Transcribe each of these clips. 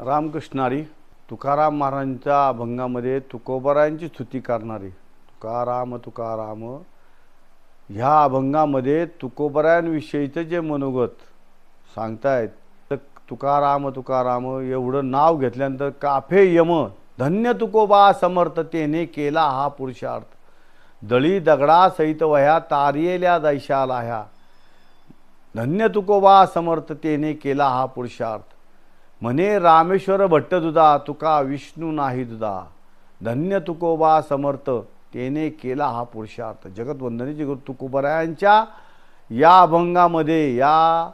रामकृष्णारी तुकाराम महाराजांच्या अभंगामध्ये तुकोबरायांची स्तुती करणारी. तुकाराम तुकाराम. ह्या अभंगामध्ये तुकोबरायांविषयीचं जे मनोगत सांगतायत तर तुकाराम तुकाराम एवढं नाव घेतल्यानंतर काफे यम धन्य तुकोबा समर्थतेने केला हा पुरुषार्थ. दळी दगडा सहित वह्या तारियेल्या दैशाला ह्या. धन्य तुकोबा समर्थतेने केला हा पुरुषार्थ. म्हणे रामेश्वर भट्ट दुधा तुका विष्णू नाही दुधा. धन्य तुकोबा समर्थ तेने केला हा पुरुषार्थ. जगतवंदनीचे गुरु तुकोबरायांच्या या अभंगामध्ये या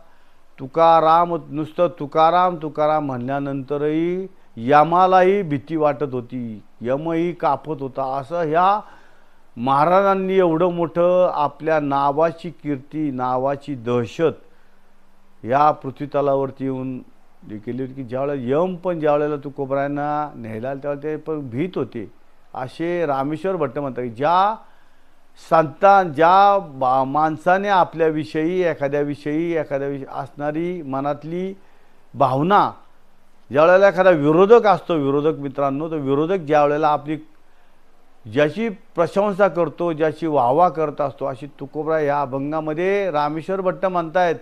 तुकाराम नुसतं तुकाराम तुकाराम म्हणल्यानंतरही यमालाही भीती वाटत होती यमही कापत होता. असं ह्या महाराजांनी एवढं मोठं आपल्या नावाची कीर्ती नावाची दहशत या पृथ्वीतलावरती येऊन हे केली होती की ज्यावेळेला यम पण ज्यावेळेला तुकोबरायांना न्यायला त्यावेळेला ते पण भीत होते. असे रामेश्वर भट्ट म्हणतात की ज्या संतान ज्या बा माणसाने आपल्याविषयी एखाद्याविषयी एखाद्याविषयी असणारी मनातली भावना ज्यावेळेला एखादा विरोधक असतो विरोधक मित्रांनो तर विरोधक ज्या वेळेला आपली ज्याची प्रशंसा करतो ज्याची वाहवा करत असतो अशी तुकोबरा ह्या अभंगामध्ये रामेश्वर भट्ट म्हणतायत.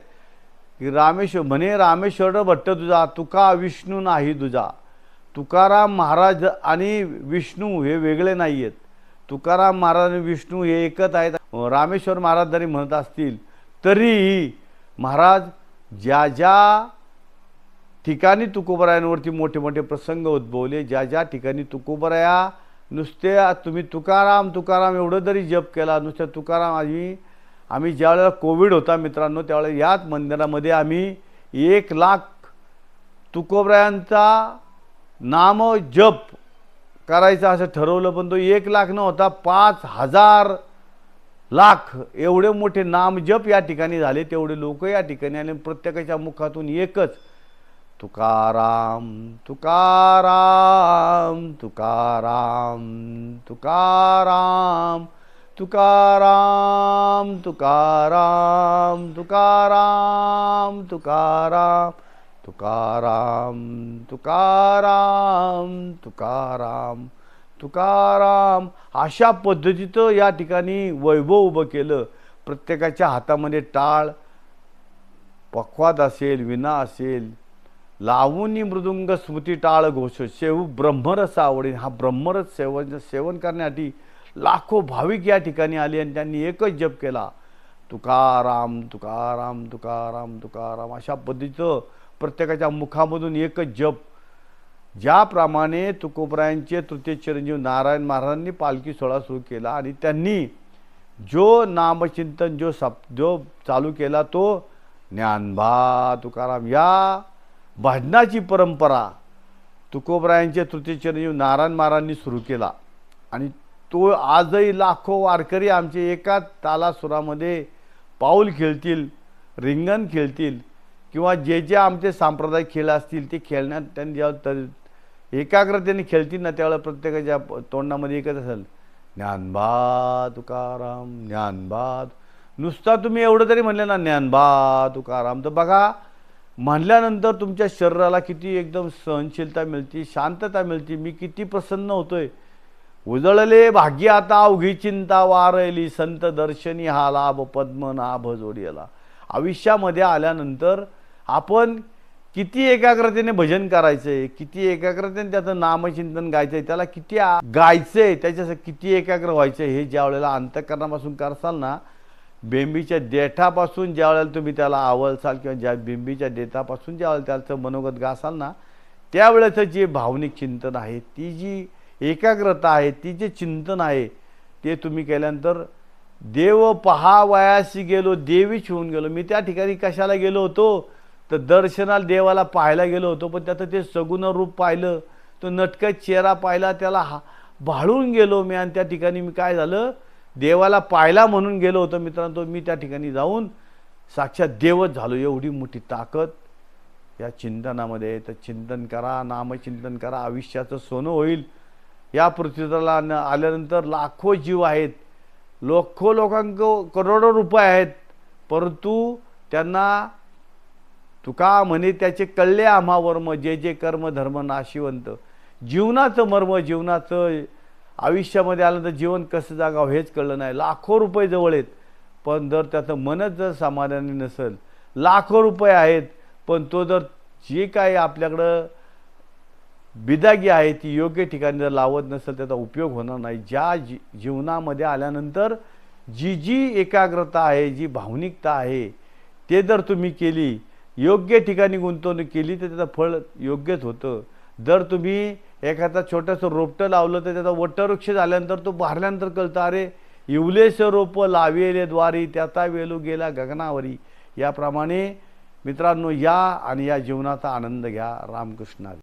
की रामेश्वर म्हणे रामेश्वर भट्ट तुझा तुका विष्णू नाही तुझा. तुकाराम महाराज आणि विष्णू हे वेगळे नाही आहेत तुकाराम महाराज आणि विष्णू हे एकच आहेत. रामेश्वर महाराज जरी म्हणत असतील तरीही महाराज ज्या ज्या ठिकाणी तुकोबरायांवरती मोठे मोठे प्रसंग उद्भवले ज्या ज्या ठिकाणी तुकोबराया नुसते तुम्ही तुकाराम तुकाराम एवढं जरी जप केला नुसत्या तुकाराम आम्ही आम्ही ज्यावेळेला कोविड होता मित्रांनो त्यावेळेला याच मंदिरामध्ये आम्ही एक लाख तुकोबरायांचा नाम जप करायचा असं ठरवलं पण तो एक लाख न होता पाच हजार लाख एवढे मोठे नाम जप या ठिकाणी झाले तेवढे लोक या ठिकाणी आणि प्रत्येकाच्या मुखातून एकच तुकाराम तुकाराम तुकाराम तुकाराम. तुकाराम तुकाराम तुकाराम तुकाराम तुकाराम तुकाराम तुकाराम तुकाराम. अशा पद्धतीचं या ठिकाणी वैभव उभं केलं. प्रत्येकाच्या हातामध्ये टाळ पक्वाद असेल विना असेल लावणी मृदुंग स्मृती टाळ घोष शेव ब्रह्मरस आवडेल हा ब्रह्मरस सेवन सेवन करण्यासाठी लाखो भाविक या ठिकाणी आले आणि त्यांनी एकच जप केला तुकाराम तुकाराम तुकाराम तुकाराम अशा पद्धतीचं प्रत्येकाच्या मुखामधून एकच जप. ज्याप्रमाणे तुकोबरायांचे तृतीय चिरंजीव नारायण महाराजांनी पालखी सोहळा सुरू केला आणि त्यांनी जो नामचिंतन जो सप जो चालू केला तो ज्ञानभा तुकाराम या भजनाची परंपरा तुकोबरायांचे तृतीय चिरंजीव नारायण महाराजांनी सुरू केला. आणि तो आजही लाखो वारकरी आमचे एका तालासुरामध्ये पाऊल खेळतील रिंगण खेळतील किंवा जे जे आमचे सांप्रदायिक खेळ असतील ते खेळण्यात त्यांनी जेव्हा तर एकाग्रतेने खेळतील ना त्यावेळेला प्रत्येकाच्या तोंडामध्ये एकच असेल ज्ञानबा तुकाराम ज्ञानबा नुसता तुम्ही एवढं तरी म्हणले ना ज्ञानबा तुकाराम. तर बघा म्हणल्यानंतर तुमच्या शरीराला किती एकदम सहनशीलता मिळते शांतता मिळते. मी किती प्रसन्न होतोय. उजळले भाग्य आता अवघी चिंता वारली संत दर्शनी हा लाभ पद्मनाभ जोडियला. आयुष्यामध्ये आल्यानंतर आपण किती एकाग्रतेने भजन करायचंय किती एकाग्रतेने त्याचं नामचिंतन गायचंय त्याला किती गायचंय त्याच्यासाठी किती एकाग्र व्हायचंय हे ज्या वेळेला अंतकरणापासून करसाल ना बेंबीच्या देठापासून ज्या वेळेला तुम्ही त्याला आवळसाल किंवा ज्या बेंबीच्या देठापासून ज्या वेळेला त्याचं मनोगत गासाल ना त्यावेळेचं जे भावनिक चिंतन आहे ती जी एकाग्रता आहे ती जे चिंतन आहे. ते तुम्ही केल्यानंतर देव पहावयाशी गेलो देवीच होऊन गेलो. मी त्या ठिकाणी कशाला गेलो होतो? तर दर्शनाला देवाला पाहायला गेलो होतो. पण त्याचं ते सगुण रूप पाहिलं तो नटकत चेहरा पाहिला त्याला हा भाळून गेलो मी. आणि त्या ठिकाणी मी काय झालं? देवाला पाहायला म्हणून गेलो होतो मित्रांनो. मी त्या ठिकाणी जाऊन साक्षात देवच झालो. एवढी मोठी ताकद या चिंतनामध्ये. तर चिंतन करा नामचिंतन करा. आयुष्याचं सोनं होईल. या पृथ्वीतला न- आल्यानंतर लाखो जीव आहेत. लाखो लोकांक करोडो रुपये आहेत. परंतु त्यांना तुका म्हणे त्याचे कळले आम्हा वर्म जे जे कर्म धर्म नाशिवंत. जीवनाचं मर्म जीवनाचं आयुष्यामध्ये आलं तर जीवन कसं जागावं हेच कळलं नाही. लाखो रुपये जवळ आहेत. पण जर त्याचं मनच जर समाधानी नसेल लाखो रुपये आहेत. पण तो जर जे काही आपल्याकडं बिदागी आहे ती योग्य ठिकाणी जर लावत नसेल त्याचा उपयोग होणार नाही. ज्या जी जीवनामध्ये आल्यानंतर जी जी एकाग्रता आहे जी भावनिकता आहे ते जर तुम्ही केली योग्य ठिकाणी गुंतवणूक केली तर त्याचं फळ योग्यच होतं. जर तुम्ही एखादा छोटंसं रोपटं लावलं तर त्याचा वटवृक्ष झाल्यानंतर तो भारल्यानंतर कळतं अरे इवलेस रोपं लावेले द्वारी त्याचा वेलू गेला गगनावरी. याप्रमाणे मित्रांनो या आणि या जीवनाचा आनंद घ्या. रामकृष्णारी